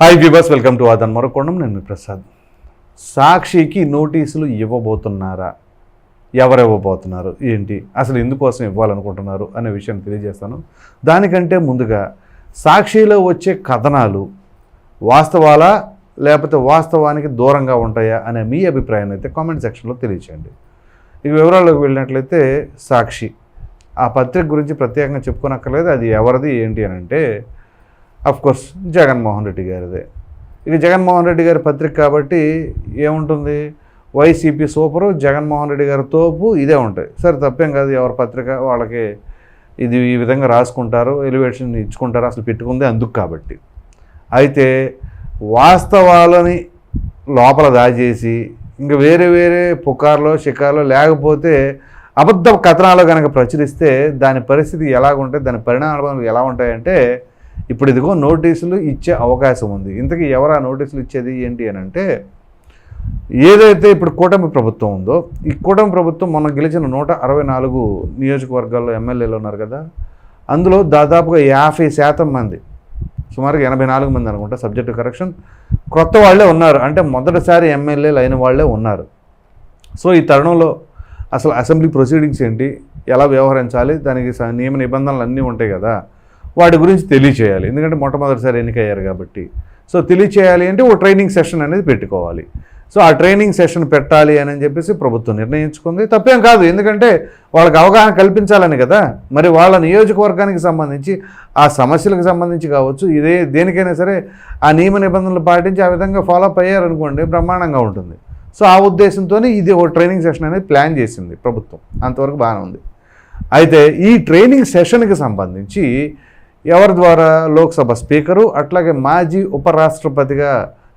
Hi viewers welcome to ఆదన్ మరొకొండం నేను మీ ప్రసాద్. సాక్షికి నోటీసులు ఇవ్వబోతున్నారా? ఎవరు ఇవ్వబోతున్నారు ఏంటి? అసలు ఎందుకోసం ఇవ్వాలనుకుంటున్నారు? అనే విషయం తెలియజేస్తాను. దానికంటే ముందుగా సాక్షిలో వచ్చే కథనాలు వాస్తవాలా? లేకపోతే వాస్తవానికి దూరంగా ఉంటాయా? అనే మీ అభిప్రాయాన్ని అయితే కామెంట్ సెక్షన్లో తెలియచేయండి. ఇక వివరాల్లోకి వెళ్ళినట్లయితే సాక్షి. ఆ పత్రిక గురించి ప్రత్యేకంగా చెప్పుకోనక్కర్లేదు. అది ఎవరిది? ఏంటి అని అంటే కోర్స్ జగన్మోహన్ రెడ్డి గారిదే. ఇక జగన్మోహన్ రెడ్డి గారి పత్రిక కాబట్టి ఏముంటుంది? వైసీపీ సూపరు జగన్మోహన్ రెడ్డి గారి తోపు ఇదే ఉంటాయి. సరే తప్పేం కాదు ఎవరి పత్రిక వాళ్ళకి ఇది ఈ విధంగా రాసుకుంటారు ఎలివేషన్ ఇచ్చుకుంటారు అసలు పెట్టుకుంది అందుకు కాబట్టి. అయితే వాస్తవాలని లోపల దాచేసి ఇంకా వేరే వేరే పుకార్లో షికార్లో లేకపోతే అబద్ధ కథనాలు కనుక ప్రచురిస్తే దాని పరిస్థితి ఎలాగుంటే దాని పరిణామాలు ఎలా ఉంటాయంటే ఇప్పుడు ఇదిగో నోటీసులు ఇచ్చే అవకాశం ఉంది. ఇంతకీ ఎవరు ఆ నోటీసులు ఇచ్చేది? ఏంటి అని అంటే ఏదైతే ఇప్పుడు కూటమి ప్రభుత్వం ఉందో ఈ కూటమి ప్రభుత్వం మొన్న గెలిచిన నూట అరవై నాలుగు నియోజకవర్గాల్లో ఎమ్మెల్యేలు ఉన్నారు కదా అందులో దాదాపుగా యాభై శాతం మంది సుమారుగా ఎనభై నాలుగు మంది అనుకుంటా సబ్జెక్టు కరెక్షన్ కొత్త వాళ్ళే ఉన్నారు. అంటే మొదటిసారి ఎమ్మెల్యేలు అయిన వాళ్ళే ఉన్నారు. సో ఈ తరుణంలో అసలు అసెంబ్లీ ప్రొసీడింగ్స్ ఏంటి? ఎలా వ్యవహరించాలి? దానికి స- నియమ నిబంధనలు అన్నీ ఉంటాయి కదా. వాటి గురించి తెలియచేయాలి. ఎందుకంటే మొట్టమొదటిసారి ఎన్నికయ్యారు కాబట్టి. సో తెలియచేయాలి అంటే ఓ ట్రైనింగ్ సెషన్ అనేది పెట్టుకోవాలి. సో ఆ ట్రైనింగ్ సెషన్ పెట్టాలి అని చెప్పేసి ప్రభుత్వం నిర్ణయించుకుంది. తప్పేం కాదు. ఎందుకంటే వాళ్ళకి అవగాహన కల్పించాలని కదా. మరి వాళ్ళ నియోజకవర్గానికి సంబంధించి ఆ సమస్యలకు సంబంధించి కావచ్చు ఇదే దేనికైనా సరే ఆ నియమ నిబంధనలు పాటించి ఆ విధంగా ఫాలోఅప్ అయ్యారనుకోండి బ్రహ్మాండంగా ఉంటుంది. సో ఆ ఉద్దేశంతో ఇది ఒక ట్రైనింగ్ సెషన్ అనేది ప్లాన్ చేసింది ప్రభుత్వం. అంతవరకు బాగానే ఉంది. అయితే ఈ ట్రైనింగ్ సెషన్కి సంబంధించి ఎవరి ద్వారా లోక్సభ స్పీకరు అట్లాగే మాజీ ఉపరాష్ట్రపతిగా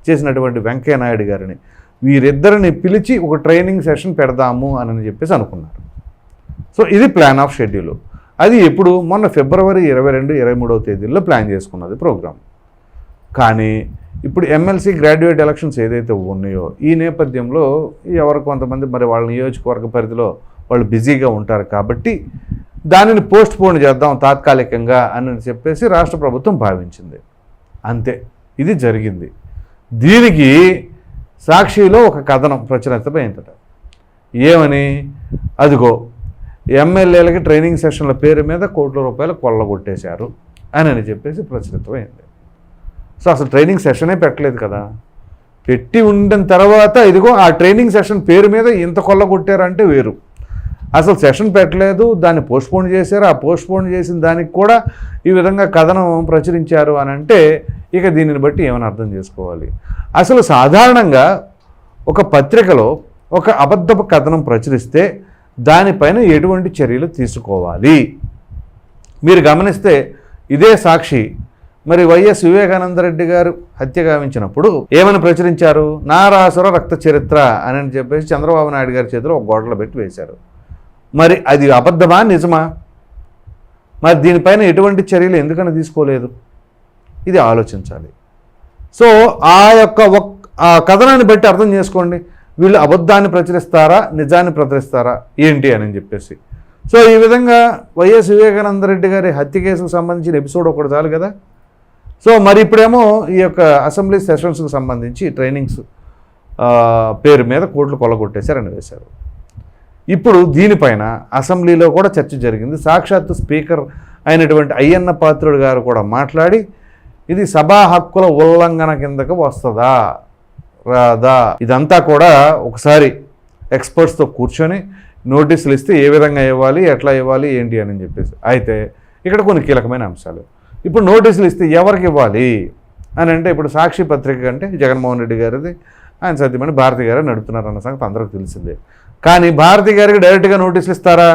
చేసినటువంటి వెంకయ్య నాయుడు గారిని వీరిద్దరిని పిలిచి ఒక ట్రైనింగ్ సెషన్ పెడదాము అని చెప్పేసి అనుకున్నారు. సో ఇది ప్లాన్ ఆఫ్ షెడ్యూల్. అది ఎప్పుడు? మొన్న ఫిబ్రవరి ఇరవై రెండు ఇరవై మూడవ తేదీల్లో ప్లాన్ చేసుకున్నది ప్రోగ్రామ్. కానీ ఇప్పుడు ఎమ్మెల్సీ గ్రాడ్యుయేట్ ఎలక్షన్స్ ఏదైతే ఉన్నాయో ఈ నేపథ్యంలో ఎవరు కొంతమంది మరి వాళ్ళ నియోజకవర్గ పరిధిలో వాళ్ళు బిజీగా ఉంటారు కాబట్టి దానిని పోస్ట్ పోన్ చేద్దాం తాత్కాలికంగా అని చెప్పేసి రాష్ట్ర ప్రభుత్వం భావించింది. అంతే ఇది జరిగింది. దీనికి సాక్షిలో ఒక కథనం ప్రచురితమైందట ఏమని? అదిగో ఎమ్మెల్యేలకి ట్రైనింగ్ సెషన్ల పేరు మీద కోట్ల రూపాయలు కొల్లగొట్టేశారు అని అని చెప్పేసి ప్రచురితమైంది సో అసలు ట్రైనింగ్ సెషనే పెట్టలేదు కదా. పెట్టి ఉండిన తర్వాత ఇదిగో ఆ ట్రైనింగ్ సెషన్ పేరు మీద ఇంత కొల్లగొట్టారంటే వేరు. అసలు సెషన్ పెట్టలేదు దాన్ని పోస్ట్పోన్ చేశారు. ఆ పోస్ట్పోన్ చేసిన దానికి కూడా ఈ విధంగా కథనం ప్రచురించారు అని అంటే ఇక దీనిని బట్టి ఏమని అర్థం చేసుకోవాలి? అసలు సాధారణంగా ఒక పత్రికలో ఒక అబద్ధపు కథనం ప్రచురిస్తే దానిపైన ఎటువంటి చర్యలు తీసుకోవాలి? మీరు గమనిస్తే ఇదే సాక్షి మరి వైఎస్ వివేకానందరెడ్డి గారు హత్య గావించినప్పుడు ఏమని ప్రచురించారు? నారాసుర రక్త చరిత్ర అని చెప్పేసి చంద్రబాబు నాయుడు గారి చేతిలో ఒక గోడలో పెట్టి వేశారు. మరి అది అబద్ధమా? నిజమా? మరి దీనిపైన ఎటువంటి చర్యలు ఎందుకని తీసుకోలేదు? ఇది ఆలోచించాలి. సో ఆ యొక్క ఒక్ ఆ కథనాన్ని బట్టి అర్థం చేసుకోండి. వీళ్ళు అబద్ధాన్ని ప్రచురిస్తారా? నిజాన్ని ప్రచురిస్తారా? ఏంటి అని చెప్పేసి. సో ఈ విధంగా వైఎస్ వివేకానంద రెడ్డి గారి హత్య కేసుకు సంబంధించిన ఎపిసోడ్ ఒకటి చాలు కదా? సో మరి ఇప్పుడేమో ఈ యొక్క అసెంబ్లీ సెషన్స్కి సంబంధించి ట్రైనింగ్స్ పేరు మీద కోట్లు కొలగొట్టేశారని వేశారు. ఇప్పుడు దీనిపైన అసెంబ్లీలో కూడా చర్చ జరిగింది. సాక్షాత్తు స్పీకర్ అయినటువంటి అయ్యన్న పాత్రుడు గారు కూడా మాట్లాడి ఇది సభా హక్కుల ఉల్లంఘన కిందకు వస్తుందా? రాదా? ఇదంతా కూడా ఒకసారి ఎక్స్పర్ట్స్తో కూర్చొని నోటీసులు ఇస్తే ఏ విధంగా ఇవ్వాలి ఎట్లా ఇవ్వాలి ఏంటి అని చెప్పేసి. అయితే ఇక్కడ కొన్ని కీలకమైన అంశాలు. ఇప్పుడు నోటీసులు ఇస్తే ఎవరికి ఇవ్వాలి? అని అంటే ఇప్పుడు సాక్షి పత్రిక అంటే జగన్మోహన్ రెడ్డి గారిది ఆయన సత్యమణి భారతి గారు నడుపుతున్నారు అన్న సంగతి అందరికీ తెలిసిందే. కానీ భారతి గారికి డైరెక్ట్గా నోటీసులు ఇస్తారా?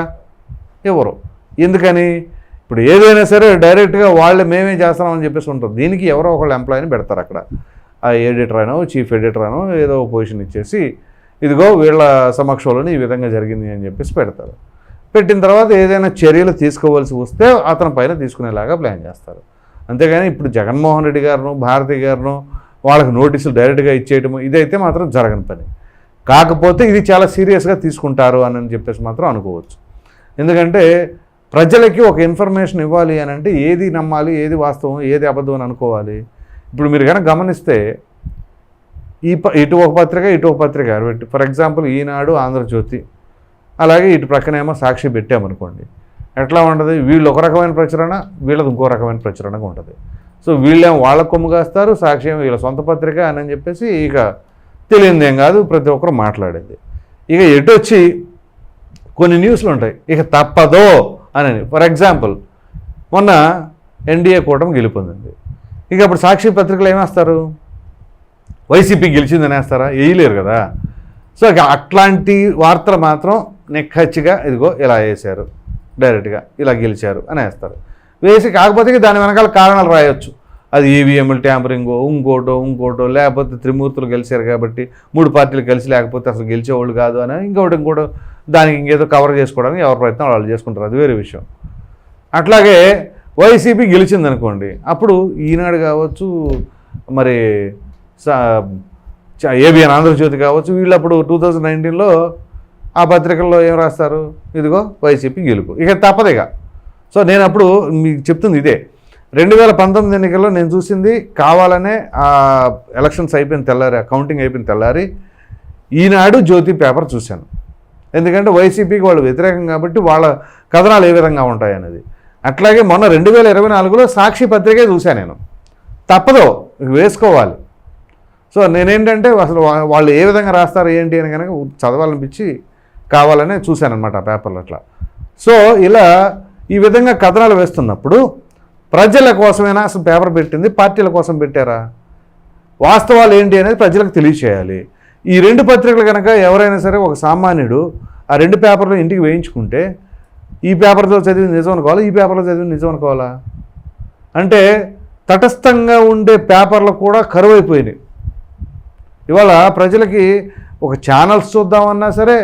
ఎవరు? ఎందుకని? ఇప్పుడు ఏదైనా సరే డైరెక్ట్గా వాళ్ళు మేమే చేస్తున్నామని చెప్పేసి ఉంటారు దీనికి ఎవరో ఒకళ్ళు ఎంప్లాయీని పెడతారు అక్కడ. ఆ ఎడిటర్ అనో చీఫ్ ఎడిటర్ అనో ఏదో పొజిషన్ ఇచ్చేసి ఇదిగో వీళ్ళ సమక్షంలోనే ఈ విధంగా జరిగింది అని చెప్పేసి పెడతారు. పెట్టిన తర్వాత ఏదైనా చర్యలు తీసుకోవాల్సి వస్తే అతని పైన తీసుకునేలాగా ప్లాన్ చేస్తారు. అంతేగాని ఇప్పుడు జగన్మోహన్ రెడ్డి గారును భారతి గారును వాళ్ళకి నోటీసులు డైరెక్ట్గా ఇచ్చేయటము ఇదైతే మాత్రం జరగని పని. కాకపోతే ఇది చాలా సీరియస్గా తీసుకుంటారు అని చెప్పేసి మాత్రం అనుకోవచ్చు. ఎందుకంటే ప్రజలకి ఒక ఇన్ఫర్మేషన్ ఇవ్వాలి అని అంటే ఏది నమ్మాలి ఏది వాస్తవం ఏది అబద్ధం అని అనుకోవాలి. ఇప్పుడు మీరు కనుక గమనిస్తే ఈ ప ఇటు ఒక పత్రిక ఇటు ఒక పత్రిక పెట్టి ఫర్ ఎగ్జాంపుల్ ఈనాడు ఆంధ్రజ్యోతి అలాగే ఇటు ప్రక్కనేమో సాక్షి పెట్టామనుకోండి ఎట్లా ఉంటుంది? వీళ్ళు ఒక రకమైన ప్రచురణ వీళ్ళది ఇంకో రకమైన ప్రచురణగా ఉంటుంది. సో వీళ్ళేమో వాళ్ళ కొమ్ము కాస్తారు సాక్ష్యం వీళ్ళ సొంత పత్రిక అని చెప్పేసి ఇక తెలియంది ఏం కాదు ప్రతి ఒక్కరు మాట్లాడేది. ఇక ఎటు వచ్చి కొన్ని న్యూస్లు ఉంటాయి. ఇక తప్పదో అని ఫర్ ఎగ్జాంపుల్ మొన్న ఎన్డీఏ కూటమి గెలుపొందింది. ఇక అప్పుడు సాక్షి పత్రికలు ఏమేస్తారు వైసీపీ గెలిచిందని వేస్తారా? వేయలేరు కదా. సో ఇక అట్లాంటి వార్తలు మాత్రం నిక్కచ్చిగా ఇదిగో ఇలా వేశారు. డైరెక్ట్గా ఇలా గెలిచారు అని వేస్తారు వేసి కాకపోతే దాని వెనకాల కారణాలు రాయొచ్చు. అది ఈవీఎంలు ట్యాంపరింగో ఇంకోటో ఇంకోటో లేకపోతే త్రిమూర్తులు గెలిచారు కాబట్టి మూడు పార్టీలు కలిసి లేకపోతే అసలు గెలిచేవాళ్ళు కాదు అని ఇంకోటి ఇంకోటి దానికి ఇంకేదో కవర్ చేసుకోవడానికి ఎవరి ప్రయత్నం వాళ్ళు చేసుకుంటారు. అది వేరే విషయం. అట్లాగే వైసీపీ గెలిచింది అనుకోండి అప్పుడు ఈనాడు కావచ్చు మరి ఏబిఎన్ ఆంధ్రజ్యోతి కావచ్చు వీళ్ళు అప్పుడు టూ థౌజండ్ నైన్టీన్లో ఆ పత్రికల్లో ఏం రాస్తారు? ఇదిగో వైసీపీ గెలుపు. ఇక తప్పదిగా ఇక. సో నేను అప్పుడు మీకు చెప్తుంది ఇదే. రెండు వేల పంతొమ్మిది ఎన్నికల్లో నేను చూసింది కావాలనే ఎలక్షన్స్ అయిపోయిన తెల్లారి కౌంటింగ్ అయిపోయిన తెల్లారి ఈనాడు జ్యోతి పేపర్ చూశాను. ఎందుకంటే వైసీపీకి వాళ్ళు వ్యతిరేకం కాబట్టి వాళ్ళ కథనాలు ఏ విధంగా ఉంటాయి అనేది. అట్లాగే మొన్న రెండు వేల ఇరవై నాలుగులో సాక్షి పత్రికే చూశాను నేను. తప్పదు వేసుకోవాలి. సో నేనేంటంటే అసలు వాళ్ళు ఏ విధంగా రాస్తారు ఏంటి అని కనుక చదవాలనిపించి కావాలనే చూశానమాట ఆ పేపర్లు అట్లా. సో ఇలా ఈ విధంగా కథనాలు వేస్తున్నప్పుడు ప్రజల కోసమైనా అసలు పేపర్ పెట్టింది పార్టీల కోసం పెట్టారా? వాస్తవాలు ఏంటి అనేది ప్రజలకు తెలియచేయాలి. ఈ రెండు పత్రికలు కనుక ఎవరైనా సరే ఒక సామాన్యుడు ఆ రెండు పేపర్లు ఇంటికి వేయించుకుంటే ఈ పేపర్లో చదివి నిజం అనుకోవాలా? ఈ పేపర్లో చదివి నిజం అనుకోవాలా? అంటే తటస్థంగా ఉండే పేపర్లు కూడా కరువైపోయినాయి. ఇవాళ ప్రజలకి ఒక ఛానల్స్ చూద్దామన్నా సరే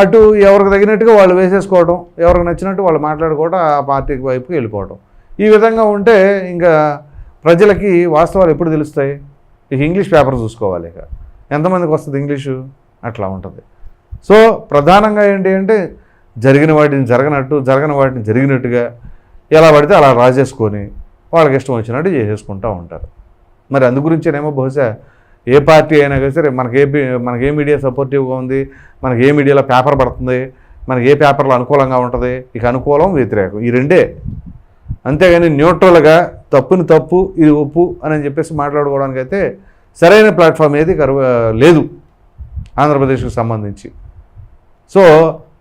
అటు ఎవరికి తగినట్టుగా వాళ్ళు వేసేసుకోవడం ఎవరికి నచ్చినట్టు వాళ్ళు మాట్లాడుకోవడం ఆ పార్టీకి వైపుకి వెళ్ళిపోవడం ఈ విధంగా ఉంటే ఇంకా ప్రజలకి వాస్తవాలు ఎప్పుడు తెలుస్తాయి? ఇక ఇంగ్లీష్ పేపర్ చూసుకోవాలి ఇక. ఎంతమందికి వస్తుంది ఇంగ్లీషు? అట్లా ఉంటుంది. సో ప్రధానంగా ఏంటి అంటే జరిగిన వాటిని జరగనట్టు జరగని వాటిని జరిగినట్టుగా ఎలా పడితే అలా రాజేసుకొని వాళ్ళకి ఇష్టం వచ్చినట్టు చేసేసుకుంటూ ఉంటారు. మరి అందు గురించేనేమో బహుశా ఏ పార్టీ అయినా కానీ సరే మనకి ఏ మనకి ఏ మీడియా సపోర్టివ్గా ఉంది మనకి ఏ మీడియాలో పేపర్ పడుతుంది మనకి ఏ పేపర్లో అనుకూలంగా ఉంటుంది ఇక అనుకూలం వ్యతిరేకం. ఈ రెండే. అంతేగాని న్యూట్రల్గా తప్పుని తప్పు ఇది ఒప్పు అని చెప్పేసి మాట్లాడుకోవడానికి అయితే సరైన ప్లాట్ఫామ్ ఏది లేదు ఆంధ్రప్రదేశ్కి సంబంధించి. సో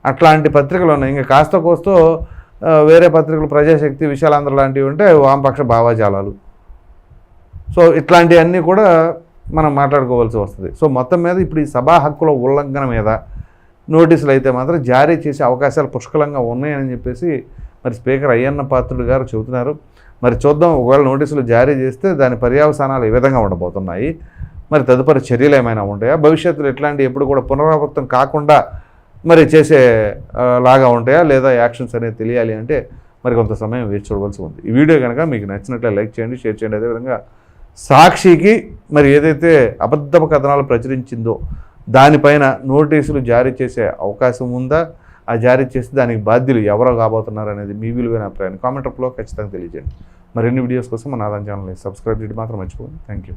అట్లాంటి పత్రికలు ఉన్నాయి. ఇంకా కాస్త కోస్తో వేరే పత్రికలు ప్రజాశక్తి విశాలాంధ్ర లాంటివి ఉంటే వామపక్ష భావాజాలాలు. సో ఇట్లాంటివన్నీ కూడా మనం మాట్లాడుకోవాల్సి వస్తుంది. సో మొత్తం మీద ఇప్పుడు ఈ సభా హక్కుల ఉల్లంఘన మీద నోటీసులు అయితే మాత్రం జారీ చేసే అవకాశాలు పుష్కలంగా ఉన్నాయని చెప్పేసి మరి స్పీకర్ అయ్యన్న పాత్రుడు గారు చెబుతున్నారు. మరి చూద్దాం ఒకవేళ నోటీసులు జారీ చేస్తే దాని పర్యావసానాలు ఏ విధంగా ఉండబోతున్నాయి? మరి తదుపరి చర్యలు ఏమైనా ఉంటాయా? భవిష్యత్తులో ఎట్లాంటి ఎప్పుడు కూడా పునరావృతం కాకుండా మరి చేసే లాగా ఉంటాయా? లేదా యాక్షన్స్ అనేది తెలియాలి అంటే మరి కొంత సమయం వేచి చూడవలసి ఉంది. ఈ వీడియో కనుక మీకు నచ్చినట్లే లైక్ చేయండి షేర్ చేయండి. అదేవిధంగా సాక్షికి మరి ఏదైతే అబద్ధపు కథనాలు ప్రచురించిందో దానిపైన నోటీసులు జారీ చేసే అవకాశం ఉందా? ఆ జారీ చేసి దానికి బాధ్యులు ఎవరో కాబోతున్నారు అనేది మీ విలువైన అభిప్రాయాన్ని కామెంట్ రూపంలో ఖచ్చితంగా తెలియజేయండి. మరిన్ని వీడియోస్ కోసం మన ఆదాయం ఛానల్ని సబ్స్క్రైబ్ చేయడం మాత్రం మర్చిపోండి థ్యాంక్ యూ